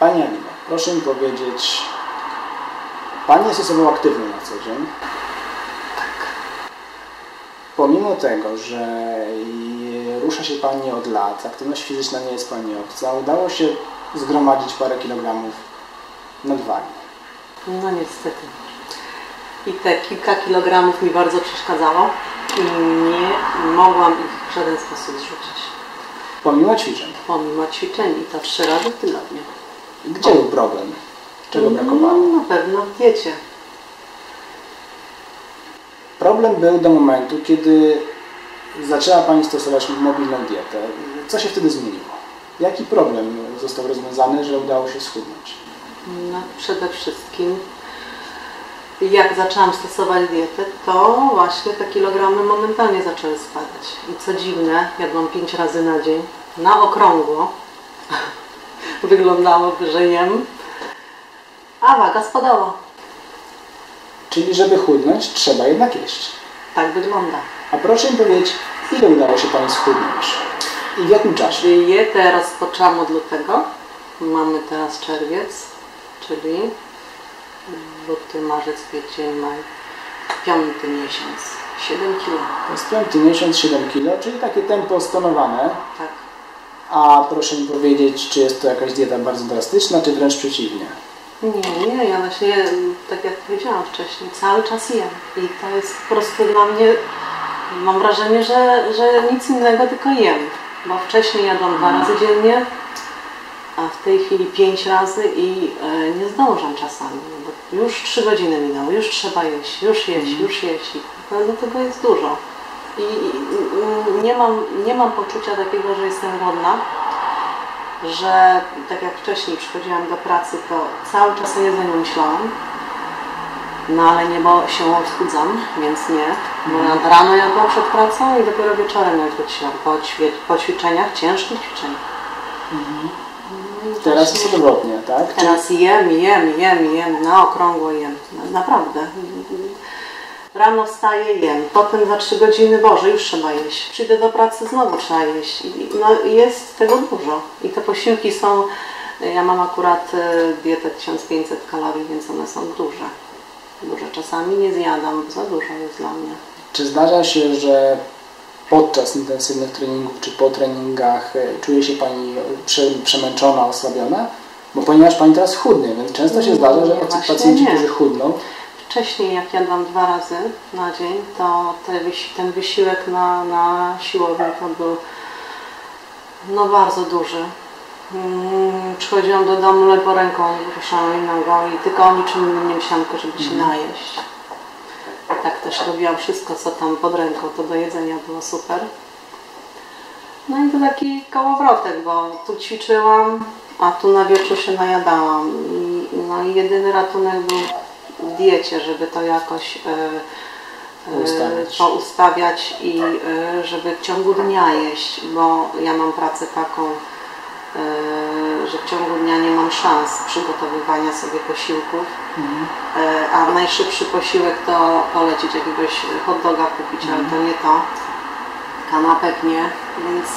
Pani Anino, proszę mi powiedzieć, Pani jest osobą aktywną na co dzień. Pomimo tego, że rusza się Pani od lat, aktywność fizyczna nie jest Pani obca, udało się zgromadzić parę kilogramów nadwagi. No niestety. I te kilka kilogramów mi bardzo przeszkadzało i nie mogłam ich w żaden sposób zrzucić. Pomimo ćwiczeń. Pomimo ćwiczeń i to trzy razy w tygodniu. Gdzie był problem? Czego brakowało? No, na pewno w diecie. Problem był do momentu, kiedy zaczęła Pani stosować mobilną dietę. Co się wtedy zmieniło? Jaki problem został rozwiązany, że udało się schudnąć? No, przede wszystkim jak zaczęłam stosować dietę, to właśnie te kilogramy momentalnie zaczęły spadać. I co dziwne, jadłam 5 razy na dzień, na okrągło. Wyglądałoby, że jem, a waga spadała. Czyli żeby chudnąć, trzeba jednak jeść. Tak wygląda. A proszę mi powiedzieć, ile udało się Pani schudnąć? I w jakim czasie? Dietę rozpoczęłam od lutego. Mamy teraz czerwiec, czyli luty, marzec, kwiecień, maj, piąty miesiąc. 7 kg. To jest piąty miesiąc, 7 kg, czyli takie tempo stonowane. Tak. A proszę mi powiedzieć, czy jest to jakaś dieta bardzo drastyczna, czy wręcz przeciwnie? Nie, nie, ja właśnie, tak jak powiedziałam wcześniej, cały czas jem. I to jest po prostu dla mnie, mam wrażenie, że, że nic innego, tylko jem. Bo wcześniej jadłam dwa razy dziennie, a w tej chwili pięć razy i e, nie zdążam czasami. Bo już trzy godziny minęły, już trzeba jeść, już jeść, już jeść. I no, tego jest dużo. I, i nie, mam, nie mam poczucia takiego, że jestem głodna że tak jak wcześniej przychodziłam do pracy, to cały czas o jedzeniu myślałam. No ale nie, bo się odchudzam, więc nie. Bo nad rano jadłam przed pracą i dopiero wieczorem jak wróciłam po, ćwi po ćwiczeniach, ciężkich ćwiczeniach. No i Teraz jest odwrotnie, tak? Teraz jem, jem, jem, jem, na okrągło jem. No, Naprawdę. Rano wstaję, jem. Potem za trzy godziny, Boże, już trzeba jeść. Przyjdę do pracy, znowu trzeba jeść. I, no, jest tego dużo. I te posiłki są, ja mam akurat e, dietę 1500 kalorii, więc one są duże. Duże. Czasami nie zjadam, za dużo jest dla mnie. Czy zdarza się, że podczas intensywnych treningów czy po treningach e, czuje się Pani prze, przemęczona, osłabiona? Bo ponieważ Pani teraz chudnie, więc często się zdarza, że pacjenci, którzy chudną, Wcześniej jak jadłam dwa razy na dzień, to ten wysiłek na, na siłowni to był no bardzo duży. Mm, Przychodziłam do domu, ledwo ręką ruszałam i nogą i tylko o niczym innym nie myślałam, tylko żeby się najeść. I tak też robiłam wszystko, co tam pod ręką, to do jedzenia było super. No i to taki kołowrotek, bo tu ćwiczyłam, a tu na wieczór się najadałam. I, no i jedyny ratunek był diecie, żeby to jakoś e, e, Ustawiać. poustawiać i e, żeby w ciągu dnia jeść, bo ja mam pracę taką, że w ciągu dnia nie mam szans przygotowywania sobie posiłków, e, a najszybszy posiłek to polecieć jakiegoś hot doga kupić, ale to nie to, kanapek nie, więc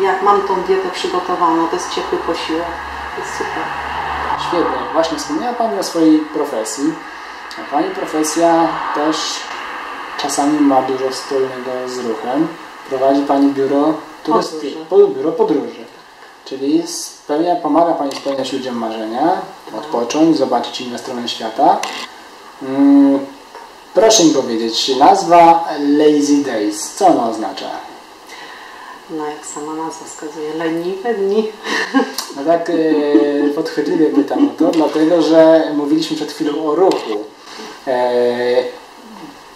jak mam tą dietę przygotowaną, to jest ciepły posiłek, to jest super. Świetnie. Właśnie wspomniała Pani o swojej profesji. A Pani profesja też czasami ma dużo wspólnego z ruchem. Prowadzi Pani biuro Podróży. biuro podróży. Czyli spełnia, pomaga Pani spełniać ludziom marzenia, odpocząć, zobaczyć inne strony świata. Mm, proszę mi powiedzieć, nazwa Lazy Days, co ona oznacza? No jak sama nazwa wskazuje, leniwe dni. No tak e, podchwytliwie pytam o to, dlatego że mówiliśmy przed chwilą o ruchu. E,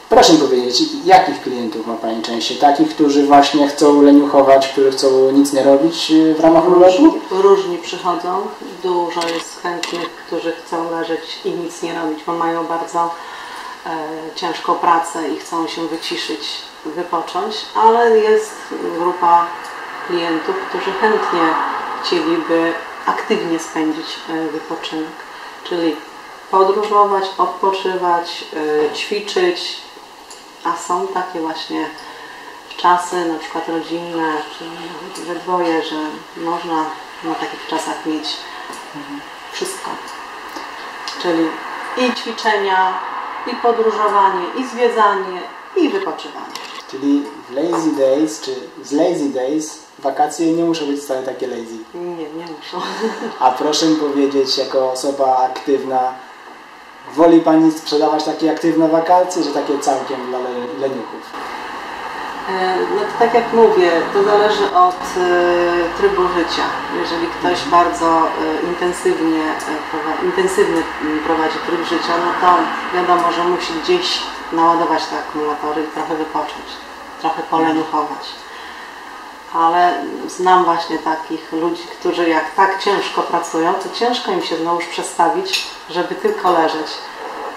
proszę mi powiedzieć, jakich klientów ma Pani częściej? Takich, którzy właśnie chcą leniuchować, którzy chcą nic nie robić e, w ramach urlopu? różni przychodzą, dużo jest chętnych, którzy chcą leżeć i nic nie robić, bo mają bardzo ciężką pracę i chcą się wyciszyć, wypocząć, ale jest grupa klientów, którzy chętnie chcieliby aktywnie spędzić e, wypoczynek, czyli podróżować, odpoczywać, e, ćwiczyć, a są takie właśnie czasy, na przykład rodzinne, czy we dwoje, że można na takich czasach mieć Wszystko. Czyli i ćwiczenia, i podróżowanie, i zwiedzanie, i wypoczywanie. Czyli w lazy days, czy z lazy days wakacje nie muszą być wcale takie lazy. Nie, nie muszą. A proszę mi powiedzieć, jako osoba aktywna, woli Pani sprzedawać takie aktywne wakacje, czy takie całkiem dla le- leniuchów? E, No to tak jak mówię, to zależy od e, trybu życia. Jeżeli ktoś bardzo e, intensywnie intensywny m, prowadzi tryb życia, no to wiadomo, że musi gdzieś naładować te akumulatory i trochę wypocząć, trochę poleniuchować. Ale znam właśnie takich ludzi, którzy jak tak ciężko pracują, to ciężko im się znowuż przestawić, żeby tylko leżeć.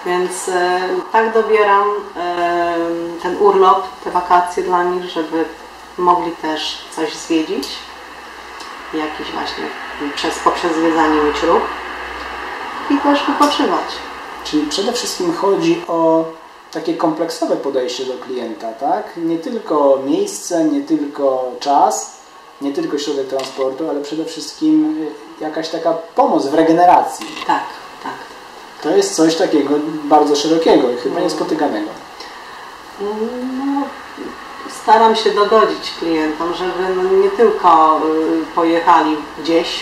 Więc e, tak dobieram e, ten urlop, te wakacje dla nich, żeby mogli też coś zwiedzić, jakiś właśnie przez, poprzez zwiedzanie mieć ruch i też wypoczywać. Czyli przede wszystkim chodzi o takie kompleksowe podejście do klienta, tak? Nie tylko miejsce, nie tylko czas, nie tylko środek transportu, ale przede wszystkim jakaś taka pomoc w regeneracji. Tak. To jest coś takiego bardzo szerokiego i chyba niespotykanego. No, staram się dogodzić klientom, żeby no nie tylko y, pojechali gdzieś,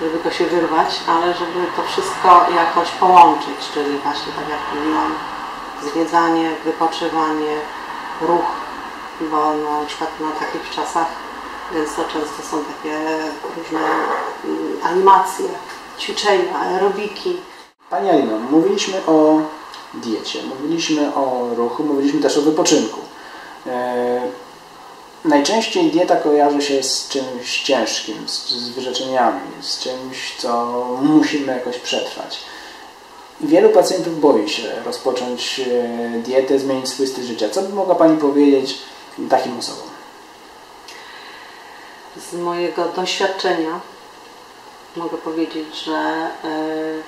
żeby to się wyrwać, ale żeby to wszystko jakoś połączyć, czyli właśnie tak jak mówiłam, zwiedzanie, wypoczywanie, ruch, bo na przykład na takich czasach gęsto często są takie różne mm, animacje, ćwiczenia, aerobiki. Pani Alino, mówiliśmy o diecie, mówiliśmy o ruchu, mówiliśmy też o wypoczynku. E, najczęściej dieta kojarzy się z czymś ciężkim, z, z wyrzeczeniami, z czymś, co musimy jakoś przetrwać. Wielu pacjentów boi się rozpocząć e, dietę, zmienić swój styl życia. Co by mogła Pani powiedzieć takim osobom? Z mojego doświadczenia mogę powiedzieć, że y,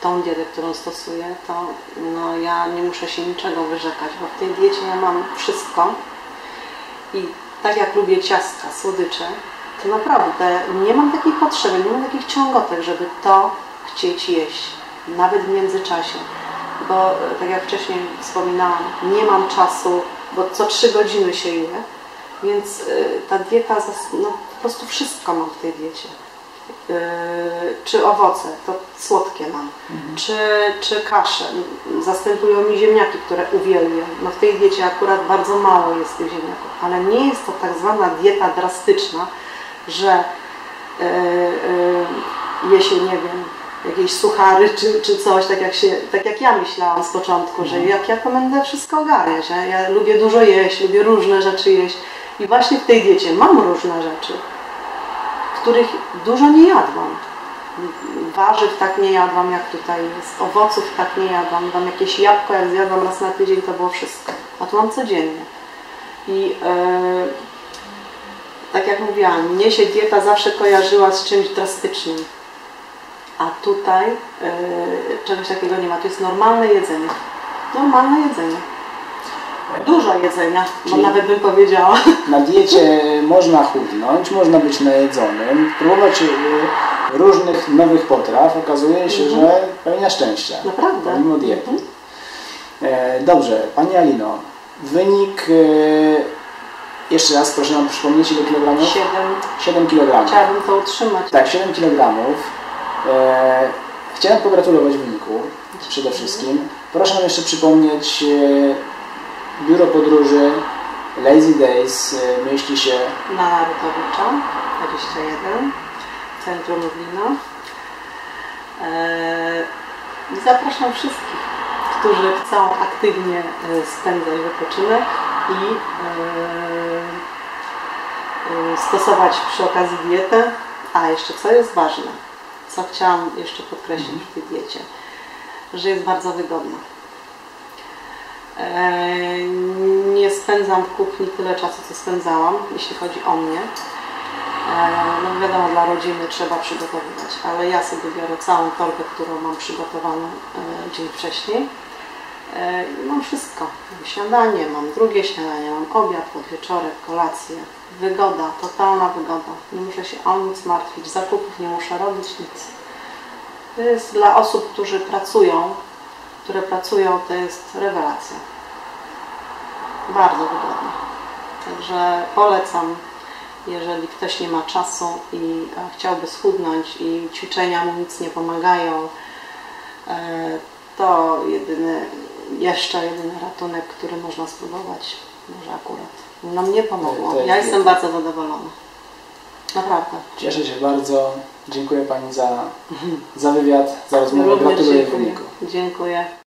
tą dietę, którą stosuję, to no, ja nie muszę się niczego wyrzekać, bo w tej diecie ja mam wszystko i tak jak lubię ciastka, słodycze, to naprawdę nie mam takiej potrzeby, nie mam takich ciągotek, żeby to chcieć jeść, nawet w międzyczasie. Bo e, tak jak wcześniej wspominałam, nie mam czasu, bo co trzy godziny się je, więc y, ta dieta, no, po prostu wszystko mam w tej diecie. Yy, czy owoce, to słodkie mam, czy, czy kasze, zastępują mi ziemniaki, które uwielbiam. No w tej diecie akurat bardzo mało jest tych ziemniaków, ale nie jest to tak zwana dieta drastyczna, że yy, yy, je się, nie wiem, jakieś suchary czy, czy coś, tak jak, się, tak jak ja myślałam z początku, że jak ja to będę wszystko ogarniać. Ja, ja lubię dużo jeść, lubię różne rzeczy jeść i właśnie w tej diecie mam różne rzeczy, których dużo nie jadłam. Warzyw tak nie jadłam jak tutaj jest, owoców tak nie jadłam, tam jakieś jabłko jak zjadłam raz na tydzień to było wszystko, a tu mam codziennie. I e, tak jak mówiłam, mnie się dieta zawsze kojarzyła z czymś drastycznym. A tutaj e, czegoś takiego nie ma. To jest normalne jedzenie. Normalne jedzenie. Dużo jedzenia, bo Czyli- nawet bym powiedziała. Na diecie można chudnąć, można być najedzonym, próbować y, różnych nowych potraw. Okazuje się, że pełnia szczęścia. Naprawdę. Pomimo diety. Mhm. E, dobrze, Pani Alino, wynik, e, jeszcze raz proszę nam przypomnieć ile kilogramów? Siedem. 7 kg. Chciałabym to utrzymać. Tak, 7 kg. E, chciałem pogratulować wyniku przede wszystkim. Proszę nam jeszcze przypomnieć e, biuro podróży Lazy Days e, mieści się Na Narutowicza 21, Centrum Lublina. I Zapraszam wszystkich, którzy chcą aktywnie e, spędzać wypoczynek i e, e, stosować przy okazji dietę. A jeszcze co jest ważne, co chciałam jeszcze podkreślić w tej diecie, że jest bardzo wygodna. E, Nie spędzam w kuchni tyle czasu, co spędzałam, jeśli chodzi o mnie. E, No wiadomo, dla rodziny trzeba przygotowywać, ale ja sobie biorę całą torbę, którą mam przygotowaną e, dzień wcześniej Mam wszystko. Mam śniadanie, mam drugie śniadanie, mam obiad, podwieczorek, kolację. Wygoda, totalna wygoda. Nie muszę się o nic martwić, zakupów nie muszę robić, nic. To jest dla osób, którzy pracują, które pracują, to jest rewelacja. Bardzo wygodnie. Także polecam, jeżeli ktoś nie ma czasu i e, chciałby schudnąć i ćwiczenia mu nic nie pomagają, e, to jedyny, jeszcze jedyny ratunek, który można spróbować, może akurat. No mnie pomogło. Ja jestem bardzo zadowolona. Naprawdę. Cieszę się bardzo. Dziękuję Pani za, za wywiad, za rozmowę. Również Gratuluję dziękuję. wyniku. Dziękuję.